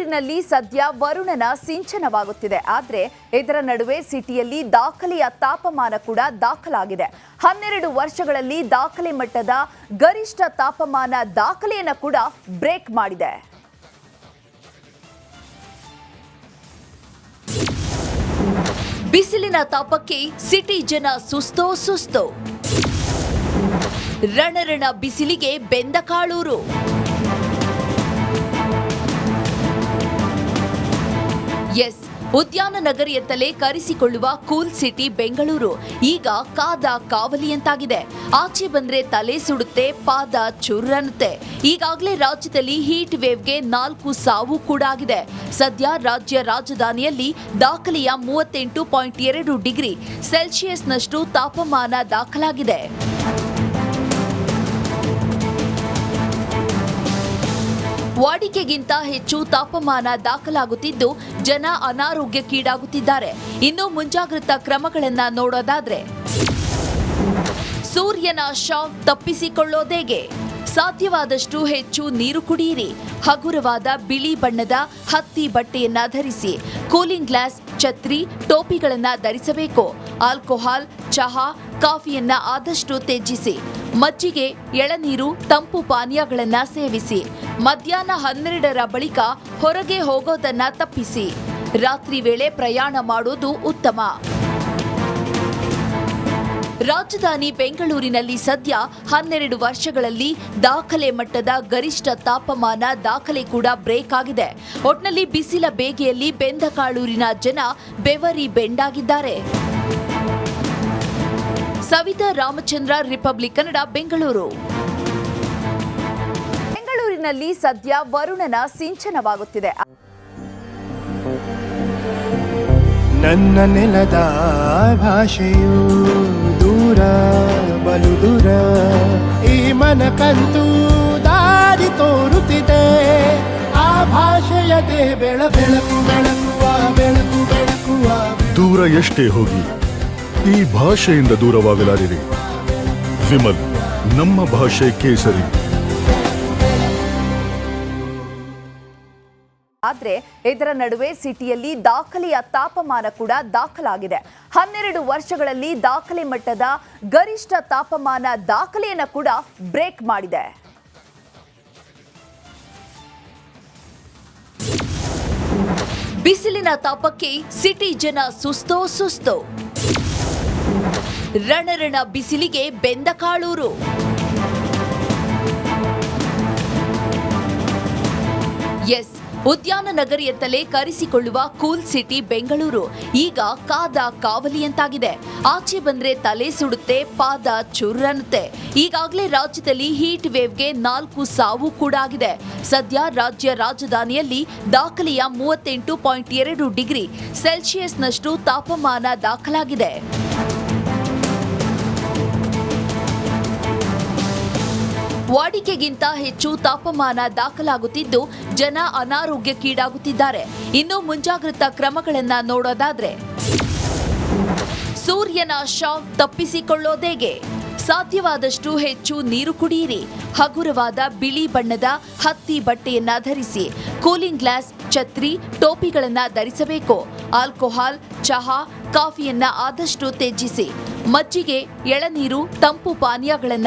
ಬೆಂಗಳೂರಿನಲ್ಲಿ ಸದ್ಯ ವರುಣನ ಸಿಂಚನವಾಗುತ್ತಿದೆ. ಆದರೆ ಇದರ ನಡುವೆ ಸಿಟಿಯಲ್ಲಿ ದಾಖಲೆಯ ತಾಪಮಾನ ಕೂಡ ದಾಖಲಾಗಿದೆ. ಹನ್ನೆರಡು ವರ್ಷಗಳಲ್ಲಿ ದಾಖಲೆ ಮಟ್ಟದ ಗರಿಷ್ಠ ತಾಪಮಾನ ದಾಖಲೆಯನ್ನು ಕೂಡ ಬ್ರೇಕ್ ಮಾಡಿದೆ. ಬಿಸಿಲಿನ ತಾಪಕ್ಕೆ ಸಿಟಿ ಜನ ಸುಸ್ತೋ ಸುಸ್ತೋ. ರಣರಣ ಬಿಸಿಲಿಗೆ ಬೆಂದ ಕಾಳೂರು. ಉದ್ಯಾನ ನಗರಿಯತ್ತಲೇ ಕರೆಸಿಕೊಳ್ಳುವ ಕೂಲ್ ಸಿಟಿ ಬೆಂಗಳೂರು. ಈಗ ಕಾದ ಕಾವಲಿಯಂತಾಗಿದೆ. ಆಚೆ ಬಂದ್ರೆ ತಲೆ ಸುಡುತ್ತೆ, ಪಾದ ಚುರ್ರನ್ನುತ್ತೆ. ಈಗಾಗಲೇ ರಾಜ್ಯದಲ್ಲಿ ಹೀಟ್ ವೇವ್ಗೆ ನಾಲ್ಕು ಸಾವು ಕೂಡ ಆಗಿದೆ. ಸದ್ಯ ರಾಜ್ಯ ರಾಜಧಾನಿಯಲ್ಲಿ ದಾಖಲೆಯ ಮೂವತ್ತೆಂಟು ಪಾಯಿಂಟ್ ಎರಡು ಡಿಗ್ರಿ ಸೆಲ್ಸಿಯಸ್ನಷ್ಟು ತಾಪಮಾನ ದಾಖಲಾಗಿದೆ. ವಾಡಿಕೆಗಿಂತ ಹೆಚ್ಚು ತಾಪಮಾನ ದಾಖಲಾಗುತ್ತಿದ್ದು, ಜನ ಅನಾರೋಗ್ಯಕ್ಕೀಡಾಗುತ್ತಿದ್ದಾರೆ. ಇನ್ನು ಮುಂಜಾಗ್ರತಾ ಕ್ರಮಗಳನ್ನು ನೋಡೋದಾದ್ರೆ, ಸೂರ್ಯನ ಶಾಕ್ ತಪ್ಪಿಸಿಕೊಳ್ಳೋದೇಗೆ ಸಾಧ್ಯವಾದಷ್ಟು ಹೆಚ್ಚು ನೀರು ಕುಡಿಯಿರಿ. ಹಗುರವಾದ ಬಿಳಿ ಬಣ್ಣದ ಹತ್ತಿ ಬಟ್ಟೆಯನ್ನ ಧರಿಸಿ, ಕೂಲಿಂಗ್ ಗ್ಲಾಸ್, ಛತ್ರಿ, ಟೋಪಿಗಳನ್ನ ಧರಿಸಬೇಕು. ಆಲ್ಕೋಹಾಲ್, ಚಹಾ, ಕಾಫಿಯನ್ನ ಆದಷ್ಟು ತ್ಯಜಿಸಿ. ಮಜ್ಜಿಗೆ, ಎಳನೀರು, ತಂಪು ಪಾನೀಯಗಳನ್ನ ಸೇವಿಸಿ. ಮಧ್ಯಾಹ್ನ ಹನ್ನೆರಡರ ಬಳಿಕ ಹೊರಗೆ ಹೋಗೋದನ್ನ ತಪ್ಪಿಸಿ. ರಾತ್ರಿ ವೇಳೆ ಪ್ರಯಾಣ ಮಾಡೋದು ಉತ್ತಮ. ರಾಜಧಾನಿ ಬೆಂಗಳೂರಿನಲ್ಲಿ ಸದ್ಯ ಹನ್ನೆರಡು ವರ್ಷಗಳಲ್ಲಿ ದಾಖಲೆ ಮಟ್ಟದ ಗರಿಷ್ಠ ತಾಪಮಾನ ದಾಖಲೆ ಕೂಡ ಬ್ರೇಕ್ ಆಗಿದೆ. ಒಟ್ನಲ್ಲಿ ಬಿಸಿಲ ಬೇಗೆಯಲ್ಲಿ ಬೆಂದಕಾಳೂರಿನ ಜನ ಬೆವರಿ ಬೆಂಡಾಗಿದ್ದಾರೆ. ಸವಿತಾ ರಾಮಚಂದ್ರ, ರಿಪಬ್ಲಿಕ್ ಕನ್ನಡ, ಬೆಂಗಳೂರು. ಬೆಂಗಳೂರಿನಲ್ಲಿ ಸದ್ಯ ವರುಣನ ಸಿಂಚನವಾಗುತ್ತಿದೆ. ನನ್ನ ನೆಲದ ಭಾಷೆಯು ದೂರ ಬಲು ದೂರ ಈ ಮನಕಂತೂ ದಾರಿ ತೋರುತ್ತಿದೆ. ಆ ಭಾಷೆಯದೇ ಬೆಳ ಬೆಳಕು ಬೆಳಕುವ ಬೆಳಕು ಬೆಳಕುವ ದೂರ ಎಷ್ಟೇ ಹೋಗಿ ಈ ಭಾಷೆಯಿಂದ ದೂರವಾಗಲಾರಿರಿ. ವಿಮಲ್ ನಮ್ಮ ಭಾಷೆ ಕೇಸರಿ. ಆದ್ರೆ ಇದರ ನಡುವೆ ಸಿಟಿಯಲ್ಲಿ ದಾಖಲೆಯ ತಾಪಮಾನ ಕೂಡ ದಾಖಲಾಗಿದೆ. ಹನ್ನೆರಡು ವರ್ಷಗಳಲ್ಲಿ ದಾಖಲೆ ಮಟ್ಟದ ಗರಿಷ್ಠ ತಾಪಮಾನ ದಾಖಲೆಯನ್ನು ಕೂಡ ಬ್ರೇಕ್ ಮಾಡಿದೆ. ಬಿಸಿಲಿನ ತಾಪಕ್ಕೆ ಸಿಟಿ ಜನ ಸುಸ್ತೋ ಸುಸ್ತೋ. ರಣರಣ ಬಿಸಿಲಿಗೆ ಬೆಂದ ಕಾಳೂರು. ಎಸ್ ಉದ್ಯಾನ ನಗರಿಯತ್ತಲೇ ಕರೆಸಿಕೊಳ್ಳುವ ಕೂಲ್ ಸಿಟಿ ಬೆಂಗಳೂರು. ಈಗ ಕಾದ ಕಾವಲಿಯಂತಾಗಿದೆ. ಆಚೆ ಬಂದ್ರೆ ತಲೆ ಸುಡುತ್ತೆ, ಪಾದ ಚುರ್ರನ್ನುತ್ತೆ. ಈಗಾಗಲೇ ರಾಜ್ಯದಲ್ಲಿ ಹೀಟ್ ವೇವ್ಗೆ ನಾಲ್ಕು ಸಾವು ಕೂಡ ಆಗಿದೆ. ಸದ್ಯ ರಾಜ್ಯ ರಾಜಧಾನಿಯಲ್ಲಿ ದಾಖಲೆಯ ಮೂವತ್ತೆಂಟು ಪಾಯಿಂಟ್ ಎರಡು ಡಿಗ್ರಿ ಸೆಲ್ಸಿಯಸ್ನಷ್ಟು ತಾಪಮಾನ ದಾಖಲಾಗಿದೆ. ವಾಡಿಕೆಗಿಂತ ಹೆಚ್ಚು ತಾಪಮಾನ ದಾಖಲಾಗುತ್ತಿದ್ದು ಜನ ಅನಾರೋಗ್ಯಕ್ಕೀಡಾಗುತ್ತಿದ್ದಾರೆ. ಇನ್ನು ಮುಂಜಾಗ್ರತಾ ಕ್ರಮಗಳನ್ನು ನೋಡೋದಾದ್ರೆ, ಸೂರ್ಯನ ಶಾಕ್ ತಪ್ಪಿಸಿಕೊಳ್ಳೋದೇಗೆ ಸಾಧ್ಯವಾದಷ್ಟು ಹೆಚ್ಚು ನೀರು ಕುಡಿಯಿರಿ. ಹಗುರವಾದ ಬಿಳಿ ಬಣ್ಣದ ಹತ್ತಿ ಬಟ್ಟೆಯನ್ನ ಧರಿಸಿ, ಕೂಲಿಂಗ್ ಗ್ಲಾಸ್, ಛತ್ರಿ, ಟೋಪಿಗಳನ್ನ ಧರಿಸಬೇಕು. ಆಲ್ಕೋಹಾಲ್, ಚಹಾ, ಕಾಫಿಯನ್ನ ಆದಷ್ಟು ತ್ಯಜಿಸಿ. ಮಜ್ಜಿಗೆ, ಎಳನೀರು, ತಂಪು ಪಾನೀಯಗಳನ್ನ